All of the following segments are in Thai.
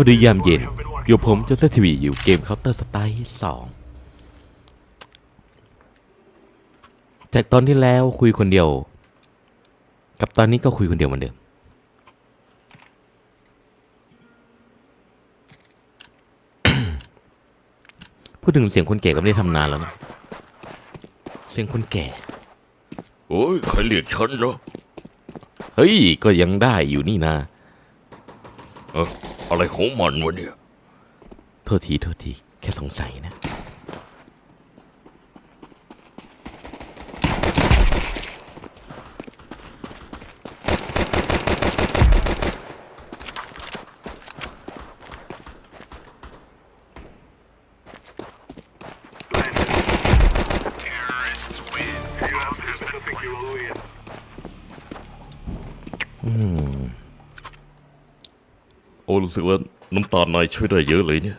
วัสดียามเย็น อยู่ผมเจสทีวีอยู่เกมเคาน์เตอร์สไตล์สองจากตอนที่แล้วคุยคนเดียว กับตอนนี้ก็คุยคนเดียวเหมือนเดิม พูดถึงเสียงคนแก่ก็ไม่ได้ทำนานแล้วนะ เสียงคนแก่ โอ้ยใครเรียกฉันเหรอ เฮ้ย ก็ยังได้อยู่นี่นะ เออ อะไรของมันวะเนี่ย โทษทีโทษที แค่สงสัยนะ รู้สึกว่าน้ำตาลนายช่วยได้เยอะเลยเนี่ย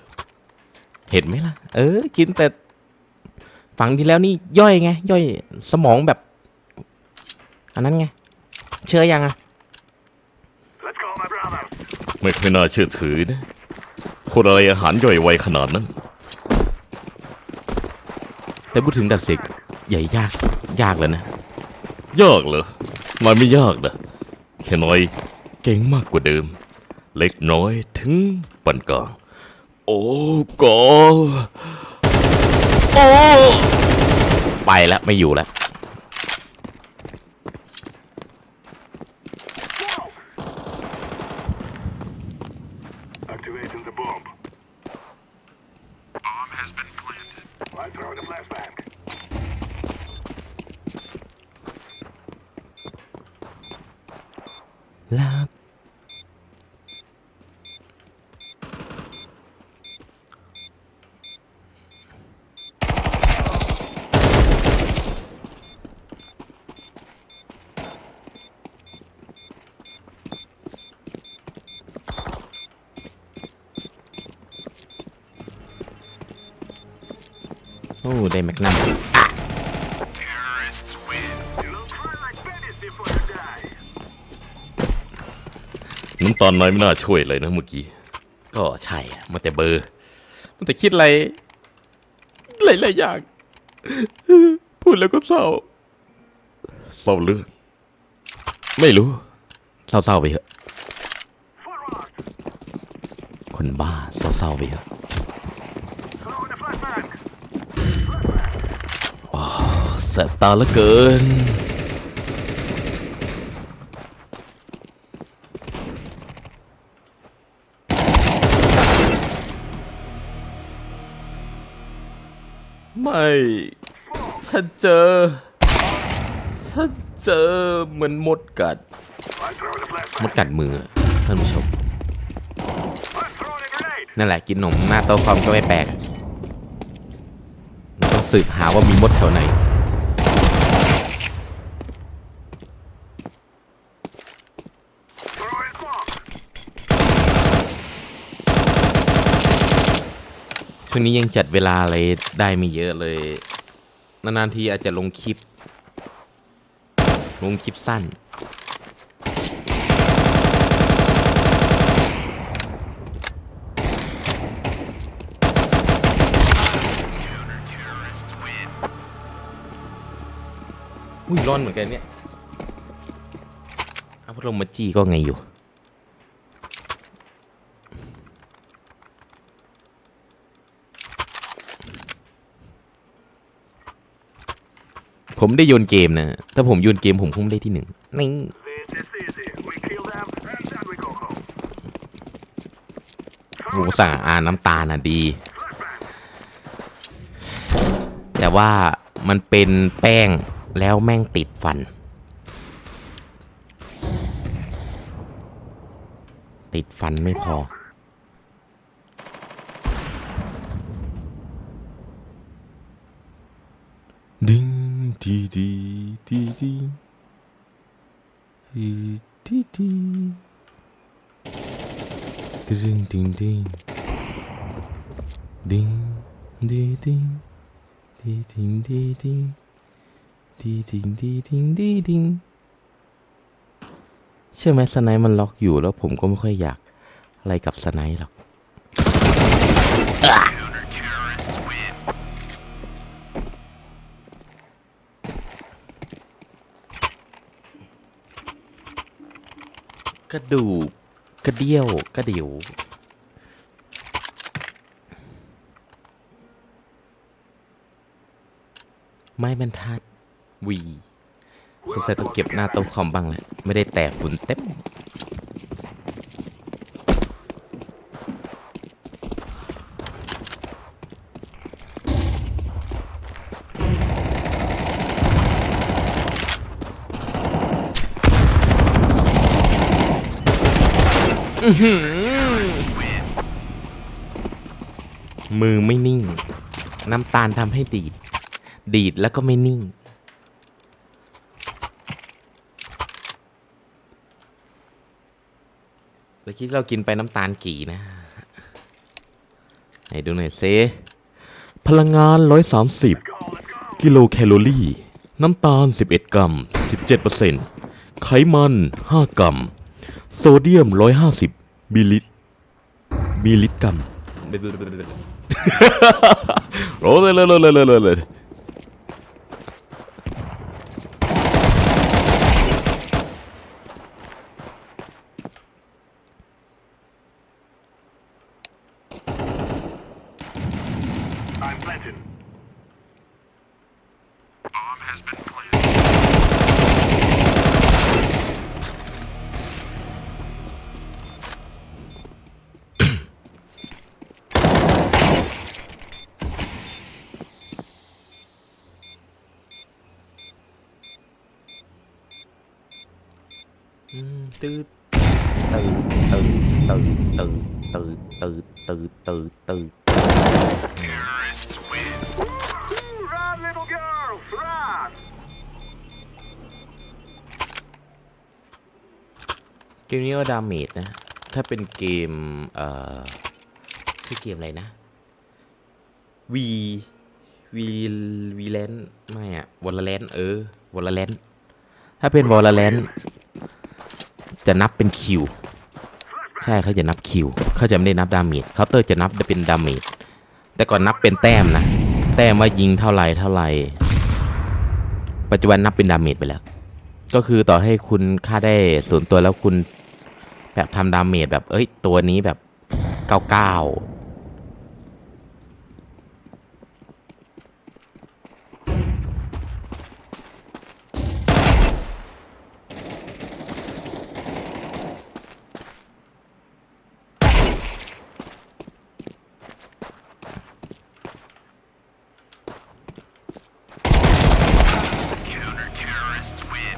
เห็นไหมล่ะ เออ กินแต่ฝังที่แล้วนี่ย่อยไง ย่อยสมองแบบ อันนั้นไง เชื่อยังอะไม่ค่อยน่าเชื่อถือนะคนอะไรอาหารย่อยไวขนาดนั้น แต่พูดถึงดัดเสกใหญ่ยาก ยากแล้วนะ ยากเหรอนายไม่ยากนะแค่น้อย เก่งมากกว่าเดิม เล็กน้อยถึงปานกลาง โอ้กอโอ้ไปแล้วไม่อยู่แล้ว Activating the โอ้ได้แมกนัมอะ Terrorists win. You'll cry like bandits before you die. น้ำตาลนายไม่น่าช่วยเลยนะเมื่อกี้ ก็ใช่อะมันแต่เบอร์มันแต่คิดอะไร หลายๆอย่าง พูดแล้วก็เศร้า เศร้าเรื่องไม่รู้ เศร้าๆไปเถอะ Forward. คนบ้าเศร้าๆไปเถอะ แสบตาเหลือเกิน ไม่ ฉันเจอ ฉันเจอเหมือนมดกัด มดกัดมือท่านผู้ชม นั่นแหละกินขนมหน้าโต๊ะคอมก็ไม่แปลก ต้องสืบหาว่ามีมดแถวไหน ช่วงนี้ยังจัดเวลาอะไรได้ไม่เยอะเลย นานๆทีอาจจะลงคลิป ลงคลิปสั้น อุ้ยร้อนเหมือนกันเนี่ย เอาพัดลมมาจี้ก็ไงอยู่ ผมได้โยนเกมนะ ถ้าผมโยนเกมผมคงไม่ได้ที่หนึ่งนี่ This is easy. We kill them and then we go home. โหสั่งอ่านน้ำตาลน่ะดี แต่ว่ามันเป็นแป้งแล้วแม่งติดฟัน ติดฟันไม่พอ ดิ้ง ดีดีดีดีดีดีดีดิ้งดิ้งดิ้งดิ้งดีดิ้งดีดิ้งดีดิ้งดีดิ้งดีดิ้งดิ้งเชื่อไหมสไนป์มันล็อกอยู่แล้วผมก็ไม่ค่อยอยากอะไรกับสไนป์หรอก กระดูกกระเดี่ยวกระเดี่ยวไม้บรรทัดวีสงสัยต้องเก็บหน้าโต๊ะคอมบ้างแหละไม่ได้แตกฝุ่นเต็ม มือไม่นิ่ง น้ำตาลทำให้ดีด ดีดแล้วก็ไม่นิ่ง เมื่อกี้เรากินไปน้ำตาลกี่นะให้ดูหน่อยเซพลังงาน 130 กิโลแคลอรี่ น้ำตาล 11 กรัม 17%ไขมัน 5 กรัม โซเดียม 150 มิลลิมิลลิกรัมโอ้เลยเลยเลยเลยเลย ตืดตืดตืดตืดตืดตืดตืดตืดตืดตืดเกมนี้ก็ดาเมจนะ ถ้าเป็นเกม เอ่อชื่อเกมอะไรนะวีวีวีแลนไม่อะวอลเลนเออวอลเลนถ้าเป็นวอลเลน จะนับเป็นคิวใช่เขาจะนับคิวเขาจะไม่ได้นับดาเมจเคาน์เตอร์จะนับเป็นดาเมจแต่ก่อนนับเป็นแต้มนะ แต้มว่ายิงเท่าไหรเท่าไหรปัจจุบันนับเป็นดาเมจไปแล้ว ก็คือต่อให้คุณค่าได้ศูนย์ตัวแล้วคุณ แบบทำดาเมจแบบเอ้ยตัวนี้แบบเก้าเก้า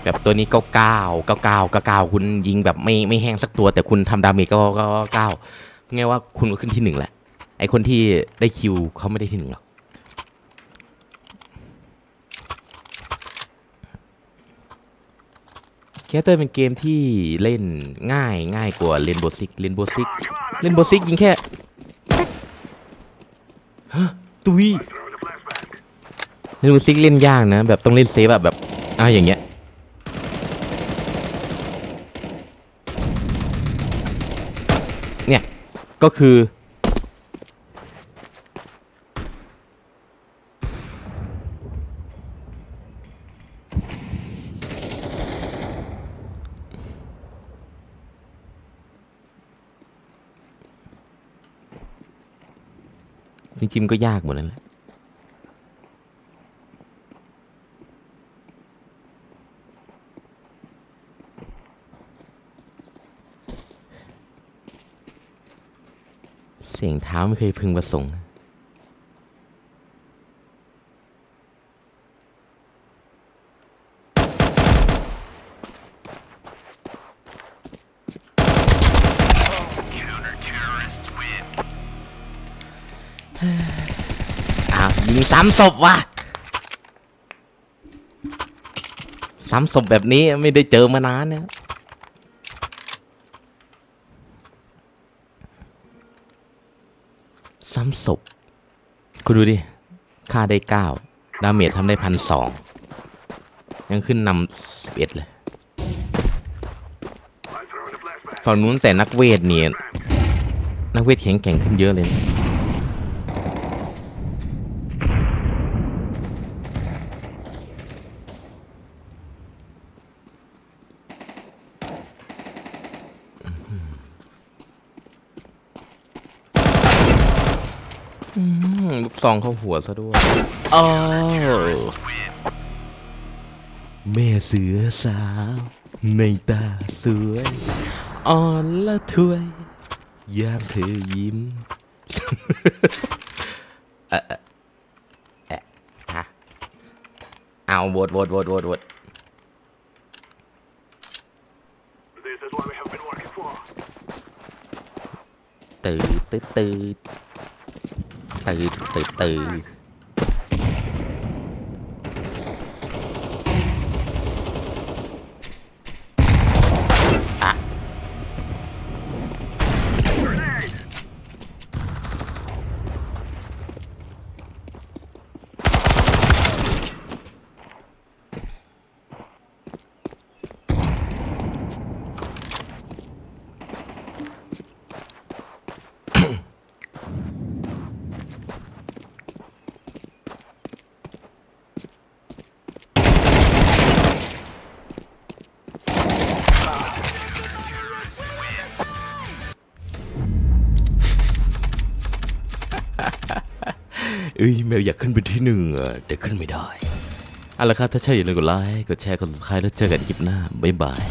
แบบตัวนี้เก้าเก้าเก้าเก้าเก้าเก้าคุณยิงแบบไม่ไม่แห้งสักตัว แต่คุณทำดาเมจก็เก้าเก้าไงว่าคุณก็ขึ้นที่หนึ่งแหละ ไอคนที่ได้คิวเขาไม่ได้ที่หนึ่งหรอกแคสเตอร์เป็นเกมที่เล่นง่ายง่ายกว่าเลนโบซิกเลนโบซิกเลนโบซิกยิงแค่ฮะตุยเลนโบซิกเล่นยากนะ แบบต้องเล่นเซฟแบบอะอย่างเงี้ย ก็คือจริงๆก็ยากหมดนั่นแหละ สียงเท้าไม่เคยพึงประสงค์อ้าวยิงซ้ำศพว่ะซ้ำศพแบบนี้ไม่ได้เจอมานานเนี่ยซ้ำ ศพ คุณดูดิค่าได้เก้าดาเมจทำได้พันสองยังขึ้นนำสิบเอ็ดเลย ฝั่งนู้นแต่นักเวทเนี่ย นักเวทแข็งแกร่งขึ้นเยอะเลยนะ อืมลูกซองเข้าหัวซะด้วยอ้าวแม่เสือสาว ในตาสวยอ่อนละถวยยามเธอยิ้มฮะเอาโหวตโหวตโหวตโหวตโหวต This is what we have been working for. ตื่นตื่นตื่น ตื่นตื่ เอ้ยแมวอยากขึ้นเป็นที่หนึ่งอะแต่ขึ้นไม่ได้เอาละครับถ้าใช่อย่าลืมกดไลค์กดแชร์กด subscribe แล้วเจอกันคลิปหน้าบ๊ายบาย